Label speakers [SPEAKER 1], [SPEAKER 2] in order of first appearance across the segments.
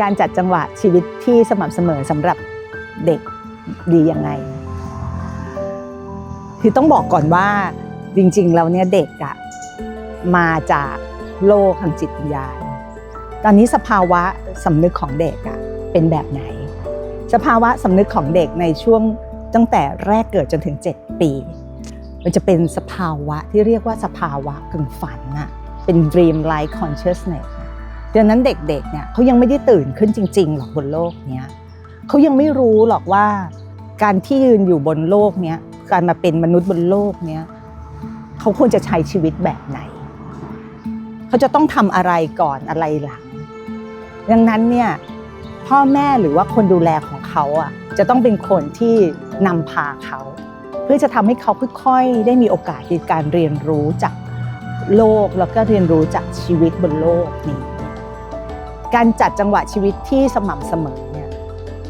[SPEAKER 1] การจัดจังหวะชีวิตที่สม่ำเสมอสำหรับเด็กดียังไง คือต้องบอกก่อนว่าจริงๆแล้วเนี่ยเด็กอะมาจากโลกทางจิตวิญญาณ ตอนนี้สภาวะสำนึกของเด็กอะเป็นแบบไหน สภาวะสำนึกของเด็กในช่วงตั้งแต่แรกเกิดจนถึง 7 ปี มันจะเป็นสภาวะที่เรียกว่าสภาวะกึ่งฝันอะเป็น dream like consciousness ดังนั้นเด็กๆเนี่ยเขายังไม่ได้ตื่นขึ้นจริงๆหรอกบนโลกเนี้ยเขายังไม่รู้หรอกว่า การที่ยืนอยู่บนโลกเนี้ยการมาเป็นมนุษย์บนโลกเนี้ยเขาควรจะใช้ชีวิตแบบไหน เขาจะต้องทำอะไรก่อนอะไรหลัง ดังนั้นเนี่ยพ่อแม่หรือว่าคนดูแลของเขาอะจะต้องเป็นคนที่นำพาเขา เพื่อจะทำให้เขาค่อยๆได้มีโอกาสในการเรียนรู้จากโลกแล้วก็เรียนรู้จากชีวิตบนโลกนี้ การจัดจังหวะชีวิตที่สม่ำเสมอเนี่ย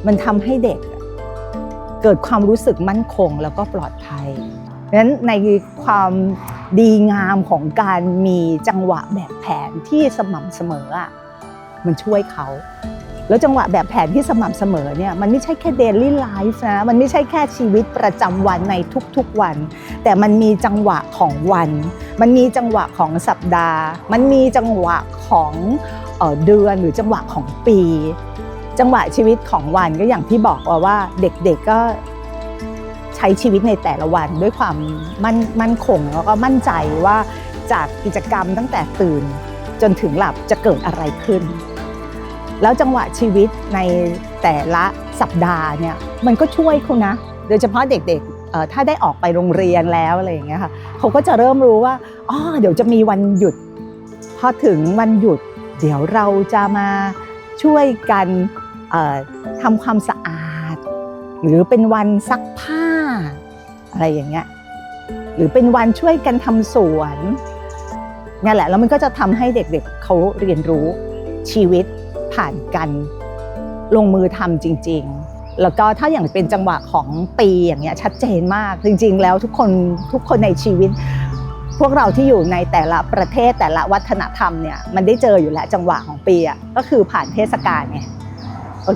[SPEAKER 1] มันทำให้เด็กเกิดความรู้สึกมั่นคงแล้วก็ปลอดภัยนั้นในความดีงามของการมีจังหวะแบบแผนที่สม่ำเสมออะมันช่วยเขา แล้วจังหวะแบบแผนที่สม่ำเสมอเนี่ยมันไม่ใช่แค่ daily life นะมันไม่ใช่แค่ชีวิตประจำวันในทุกๆวัน แต่มันมีจังหวะของวัน มันมีจังหวะของสัปดาห์ มันมีจังหวะของเออเดือนหรือจังหวะของปี จังหวะชีวิตของวันก็อย่างที่บอกว่าว่าเด็กๆก็ใช้ชีวิตในแต่ละวันด้วยความมั่นมั่นคงแล้วก็มั่นใจว่าจากกิจกรรมตั้งแต่ตื่น จนถึงหลับจะเกิดอะไรขึ้น แล้วจังหวะชีวิตในแต่ละสัปดาห์เนี่ยมันก็ช่วยคุณนะ โดยเฉพาะเด็กๆถ้าได้ออกไปโรงเรียนแล้วอะไรอย่างเงี้ยค่ะเขาก็จะเริ่มรู้ว่าอ๋อเดี๋ยวจะมีวันหยุด พอถึงวันหยุด เดี๋ยวเราจะมาช่วยกันทำความสะอาด หรือเป็นวันซักผ้า อะไรอย่างเงี้ยหรือเป็นวันช่วยกันทำสวนนี่แหละแล้วมันก็จะทำให้เด็กๆเขาเรียนรู้ชีวิต ผ่านกันลงมือทำจริง ๆ แล้วก็ถ้าอย่างเป็นจังหวะของปีอย่างเงี้ยชัดเจนมากจริง ๆ แล้วทุกคนทุกคนในชีวิต พวกเราที่อยู่ในแต่ละประเทศแต่ละวัฒนธรรมเนี่ยมันได้เจออยู่แล้วจังหวะของปีอะก็คือผ่านเทศกาลไง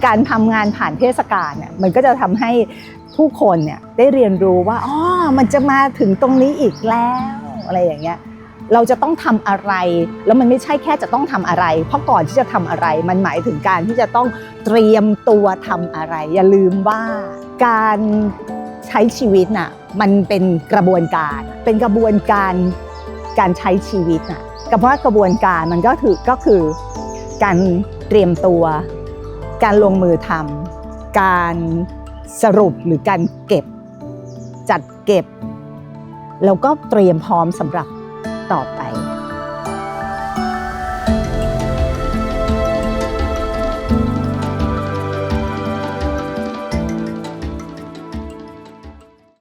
[SPEAKER 1] การทำงานผ่านเทศกาลเนี่ยมันก็จะทำให้ผู้คนเนี่ยได้เรียนรู้ว่าอ๋อมันจะมาถึงตรงนี้อีกแล้วอะไรอย่างเงี้ย เราจะต้องทำอะไร แล้วมันไม่ใช่แค่จะต้องทำอะไร เพราะก่อนที่จะทำอะไร มันหมายถึงการที่จะต้องเตรียมตัวทำอะไร อย่าลืมว่าการใช้ชีวิตน่ะมันเป็นกระบวนการ เป็นกระบวนการการใช้ชีวิตน่ะกับว่ากระบวนการมันก็คือก็คือ การเตรียมตัว การลงมือทำการสรุปหรือการเก็บ จัดเก็บ แล้วก็เตรียมพร้อมสำหรับ 道白。